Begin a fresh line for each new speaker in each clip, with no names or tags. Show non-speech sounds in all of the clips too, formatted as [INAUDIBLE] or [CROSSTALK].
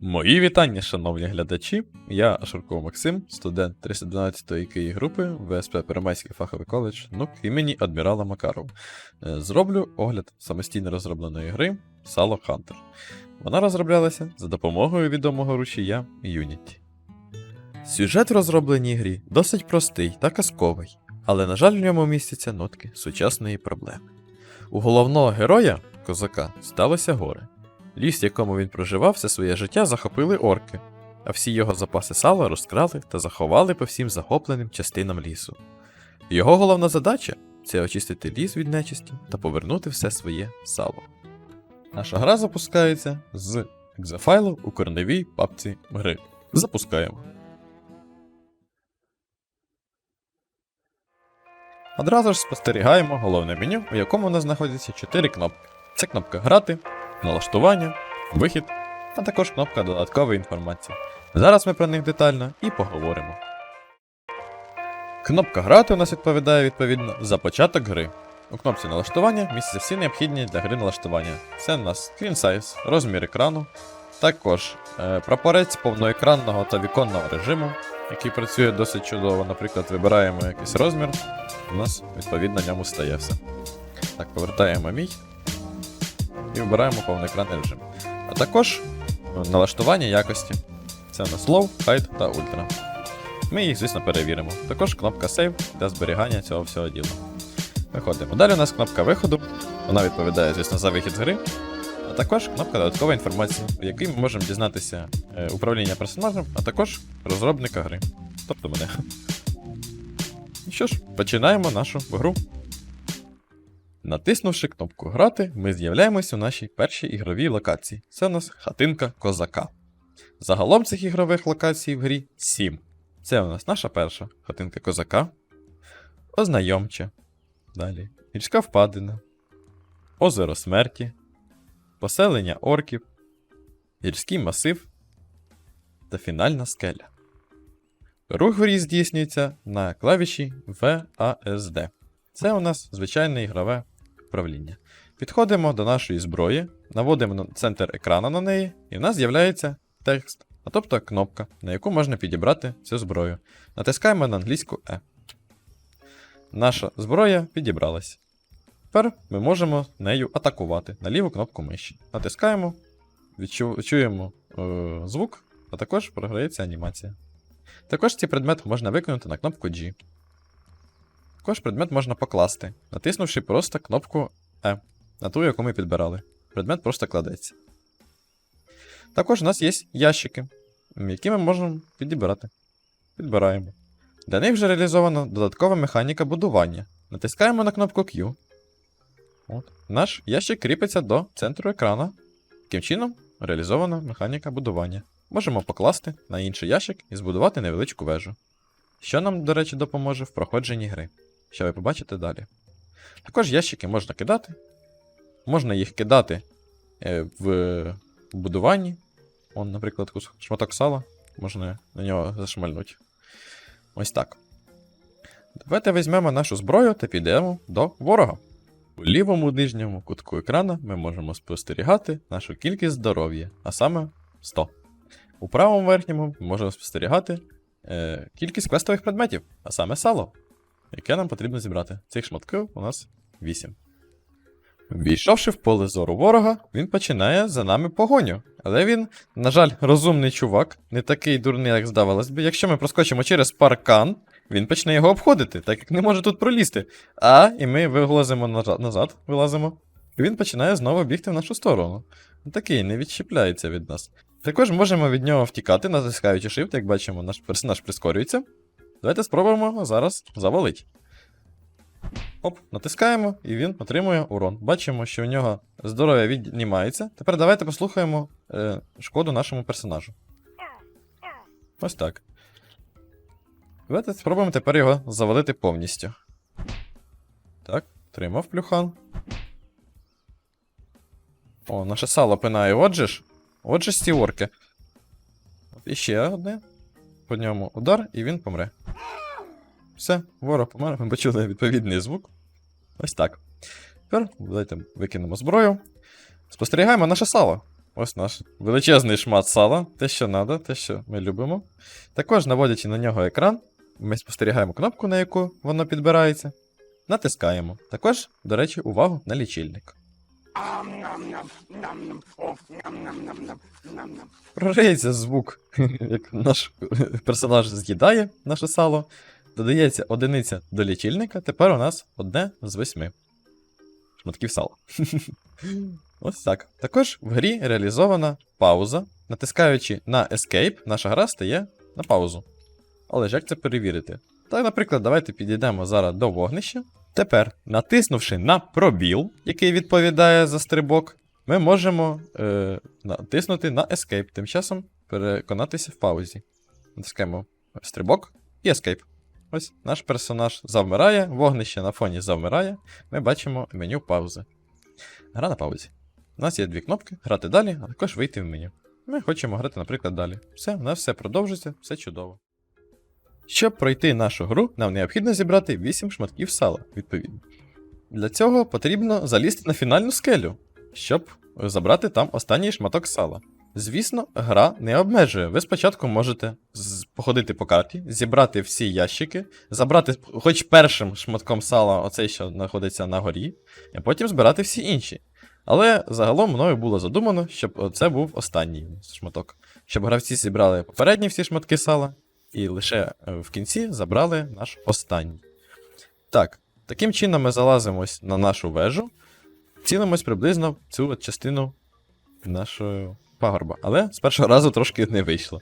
Мої вітання, шановні глядачі. Я Шурков Максим, студент 312-ї КІ групи ВСП Первомайський фаховий коледж НУК імені Адмірала Макаров. Е, Зроблю огляд самостійно розробленої гри Salo Hunter. Вона розроблялася за допомогою відомого рушія Unity. Сюжет в розробленій грі досить простий та казковий, але, на жаль, в ньому містяться нотки сучасної проблеми. У головного героя, козака, сталося горе. Ліс, в якому він проживав все своє життя, захопили орки, а всі його запаси сала розкрали та заховали по всім захопленим частинам лісу. Його головна задача це очистити ліс від нечисті та повернути все своє сало. Наша гра запускається з екзофайлу у корневій папці гри. Запускаємо. Одразу ж спостерігаємо головне меню, у якому у нас знаходяться 4 кнопки. Це кнопка Грати, налаштування, вихід, а також кнопка додаткової інформації. Зараз ми про них детально і поговоримо. Кнопка Грати у нас відповідає відповідно за початок гри. У кнопці налаштування містяться всі необхідні для гри налаштування. Це у нас screen size, розмір екрану, також е, прапорець повноекранного та віконного режиму, який працює досить чудово. Наприклад, вибираємо якийсь розмір, у нас відповідно ньому стає все. Так, повертаємо мій і вибираємо повноекранний режим. А також е, налаштування якості. Це у нас Low, High та Ultra. Ми їх, звісно, перевіримо. Також кнопка Save для зберігання цього всього діла. Виходимо. Далі у нас кнопка виходу. Вона відповідає, звісно, за вихід з гри. А також кнопка додаткової інформації, в якій ми можемо дізнатися е, управління персонажем, а також розробника гри. Тобто мене. [LAUGHS] Ну що ж, починаємо нашу гру. Натиснувши кнопку Грати, ми з'являємось у нашій першій ігровій локації. Це у нас хатинка козака. Загалом цих ігрових локацій в грі 7. Це у нас наша перша хатинка козака. Ознайомче. Далі. Гірська впадина. Озеро смерті. Поселення орків. Гірський масив. Та фінальна скеля. Рух в грі здійснюється на клавіші VASD. Це у нас звичайне ігрове управління. Підходимо до нашої зброї, наводимо центр екрану на неї, і в нас з'являється текст, а тобто кнопка, на яку можна підібрати цю зброю. Натискаємо на англійську E. Наша зброя підібралась. Тепер ми можемо нею атакувати на ліву кнопку миші. Натискаємо, відчу... чуємо е, звук, а також програється анімація. Також цей предмет можна виконати на кнопку G. Також предмет можна покласти, натиснувши просто кнопку E, на ту, яку ми підбирали. Предмет просто кладеться. Також у нас є ящики, які ми можемо підібрати. Підбираємо. Для них вже реалізована додаткова механіка будування. Натискаємо на кнопку Q. От. Наш ящик кріпиться до центру екрана. Таким чином реалізована механіка будування. Можемо покласти на інший ящик і збудувати невеличку вежу. Що нам, до речі, допоможе в проходженні гри, що ви побачите далі. Також ящики можна кидати. Можна їх кидати е, в будуванні. Он, наприклад, шматок сала, можна на нього зашмальнути. Ось так. Давайте візьмемо нашу зброю та підемо до ворога. У лівому нижньому кутку екрана ми можемо спостерігати нашу кількість здоров'я, а саме 100. У правому верхньому ми можемо спостерігати е, кількість квестових предметів, а саме сало, яке нам потрібно зібрати. Цих шматків у нас 8. Війшовши в поле зору ворога, він починає за нами погоню. Але він, на жаль, розумний чувак, не такий дурний, як здавалось би. Якщо ми проскочимо через паркан, він почне його обходити, так як не може тут пролізти. А, і ми вилазимо назад, вилазимо. І він починає знову бігти в нашу сторону. Такий не відщепляється від нас. Також можемо від нього втікати, натискаючи Shift, як бачимо, наш персонаж прискорюється. Давайте спробуємо зараз завалити. Оп, натискаємо, і він отримує урон. Бачимо, що у нього здоров'я віднімається. Тепер давайте послухаємо е, шкоду нашому персонажу. Ось так. Давайте спробуємо тепер його завалити повністю. Так, тримав плюхан. О, наше сало пинає, отже ж. Отже ж ці орки. От іще одне. По ньому удар, і він помре. Все, ворог помер, ми почули відповідний звук. Ось так. Тепер давайте викинемо зброю. Спостерігаємо наше сало. Ось наш величезний шмат сала, те, що треба, те, що ми любимо. Також, наводячи на нього екран, ми спостерігаємо кнопку, на яку воно підбирається. Натискаємо. Також, до речі, увагу на лічильник. Прориється звук, [LAUGHS] як наш персонаж з'їдає наше сало. Додається одиниця до лічильника. Тепер у нас одне з восьми шматків сала. Ось так. Також в грі реалізована пауза. Натискаючи на Escape, наша гра стає на паузу. Але ж як це перевірити? Так, наприклад, давайте підійдемо зараз до вогнища. Тепер, натиснувши на пробіл, який відповідає за стрибок, ми можемо е, натиснути на Escape, тим часом переконатися в паузі. Натискаємо стрибок і Escape. Ось наш персонаж завмирає, вогнище на фоні завмирає. Ми бачимо меню паузи. Гра на паузі. У нас є дві кнопки: грати далі, а також вийти в меню. Ми хочемо грати, наприклад, далі. Все, у нас все продовжується, все чудово. Щоб пройти нашу гру, нам необхідно зібрати 8 шматків сала, відповідно. Для цього потрібно залізти на фінальну скелю, щоб забрати там останній шматок сала. Звісно, гра не обмежує. Ви спочатку можете походити по карті, зібрати всі ящики, забрати хоч першим шматком сала, оцей, що знаходиться на горі, а потім збирати всі інші. Але загалом мною було задумано, щоб це був останній шматок. Щоб гравці зібрали попередні всі шматки сала, і лише е, в кінці забрали наш останній. Так, таким чином ми залазимо ось на нашу вежу, цілимось приблизно в цю частину нашого пагорба. Але з першого разу трошки не вийшло.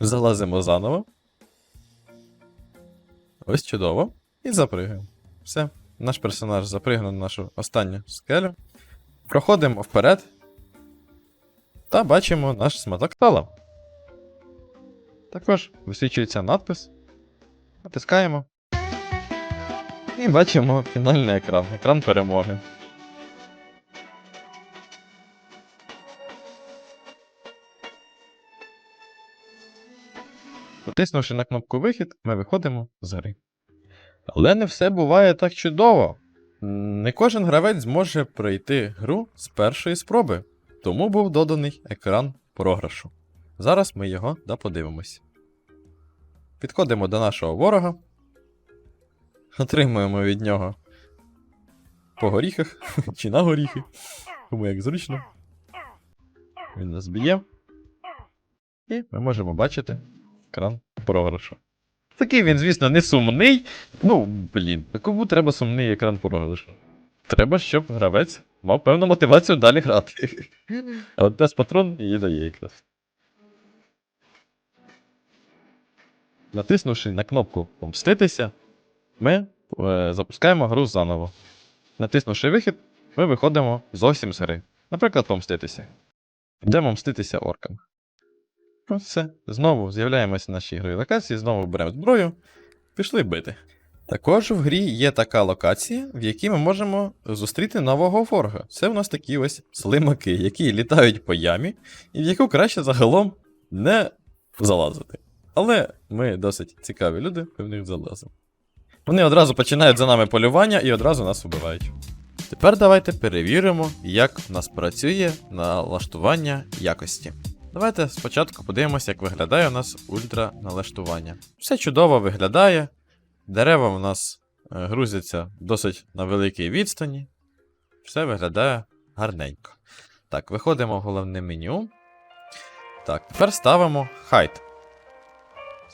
Залазимо заново. Ось чудово. І запригаємо. Все. Наш персонаж запригнув на нашу останню скелю. Проходимо вперед. Та бачимо наш сматок сала. Також висвічується надпис. Натискаємо. І бачимо фінальний екран. Екран перемоги. Натиснувши на кнопку вихід, ми виходимо з гри. Але не все буває так чудово. Не кожен гравець зможе пройти гру з першої спроби, тому був доданий екран програшу. Зараз ми його да подивимось. Підходимо до нашого ворога. Отримуємо від нього по горіхах [LAUGHS] чи на горіхи. Кому як зручно. Він нас б'є. І ми можемо бачити екран програшу. Такий він, звісно, не сумний. Ну, блін, кому треба сумний екран програшу? Треба, щоб гравець мав певну мотивацію далі грати. А от тест патрон її дає якраз. Натиснувши на кнопку Помститися, ми е, запускаємо гру заново. Натиснувши вихід, ми виходимо зовсім з гри. Наприклад, помститися. Йдемо мститися оркам. Ось все. Знову з'являємося на нашій ігровій локації, знову беремо зброю, пішли бити. Також в грі є така локація, в якій ми можемо зустріти нового ворога. Це в нас такі ось слимаки, які літають по ямі, і в яку краще загалом не залазити. Але ми досить цікаві люди, ми в них залазимо. Вони одразу починають за нами полювання і одразу нас вбивають. Тепер давайте перевіримо, як в нас працює налаштування якості. Давайте спочатку подивимося, як виглядає у нас ультра налаштування. Все чудово виглядає. Дерева у нас е, грузяться досить на великій відстані. Все виглядає гарненько. Так, виходимо в головне меню. Так, тепер ставимо height.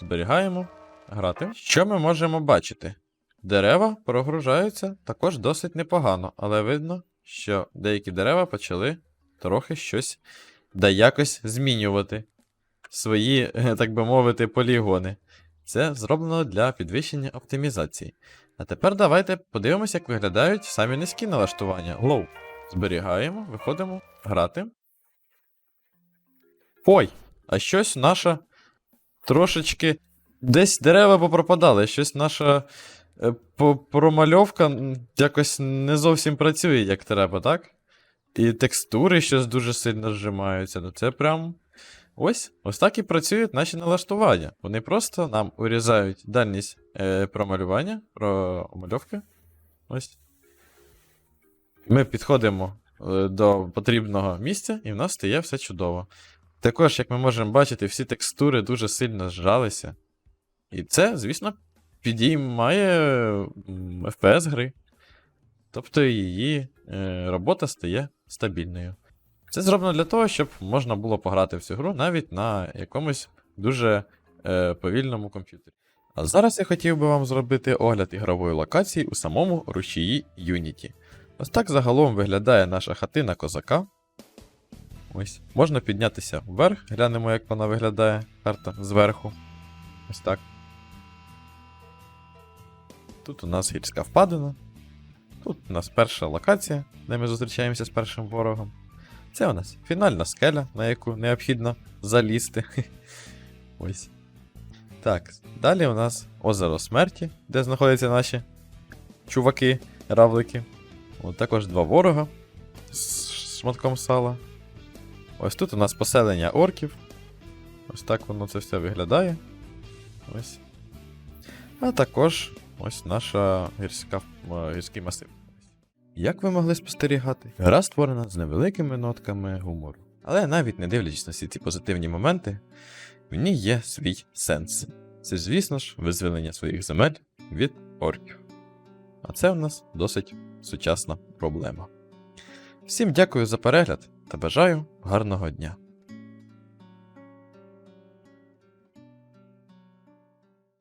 Зберігаємо. Грати. Що ми можемо бачити? Дерева прогружаються також досить непогано, але видно, що деякі дерева почали трохи щось да якось змінювати свої, е, так би мовити, полігони. Це зроблено для підвищення оптимізації. А тепер давайте подивимося, як виглядають самі низькі налаштування. Low. Зберігаємо, виходимо грати. Ой, а щось наша трошечки. Десь дерева попропадали, щось наша е, промальовка якось не зовсім працює, як треба, так? І текстури щось дуже сильно зжимаються. Ну це прям. Ось, ось так і працюють наші налаштування. Вони просто нам урізають дальність е, промалювання, промальовки. Ось. Ми підходимо е, до потрібного місця, і в нас стає все чудово. Також, як ми можемо бачити, всі текстури дуже сильно зжалися. І це, звісно, підіймає FPS гри. Тобто її е, робота стає стабільною. Це зроблено для того, щоб можна було пограти в цю гру навіть на якомусь дуже е, повільному комп'ютері. А зараз я хотів би вам зробити огляд ігрової локації у самому рушії Unity. Ось так загалом виглядає наша хатина козака. Ось. Можна піднятися вверх, глянемо, як вона виглядає, карта зверху. Ось так. Тут у нас гірська впадина. Тут у нас перша локація, де ми зустрічаємося з першим ворогом. Це у нас фінальна скеля, на яку необхідно залізти. [LAUGHS] Ось. Так, далі у нас озеро смерті, де знаходяться наші чуваки, равлики. От також два ворога з шматком сала. Ось тут у нас поселення орків. Ось так воно це все виглядає. Ось. А також ось наша гірська, е, гірський масив. Як ви могли спостерігати, гра створена з невеликими нотками гумору. Але навіть не дивлячись на всі ці позитивні моменти, в ній є свій сенс. Це, звісно ж, визволення своїх земель від орків. А це у нас досить сучасна проблема. Всім дякую за перегляд та бажаю гарного дня!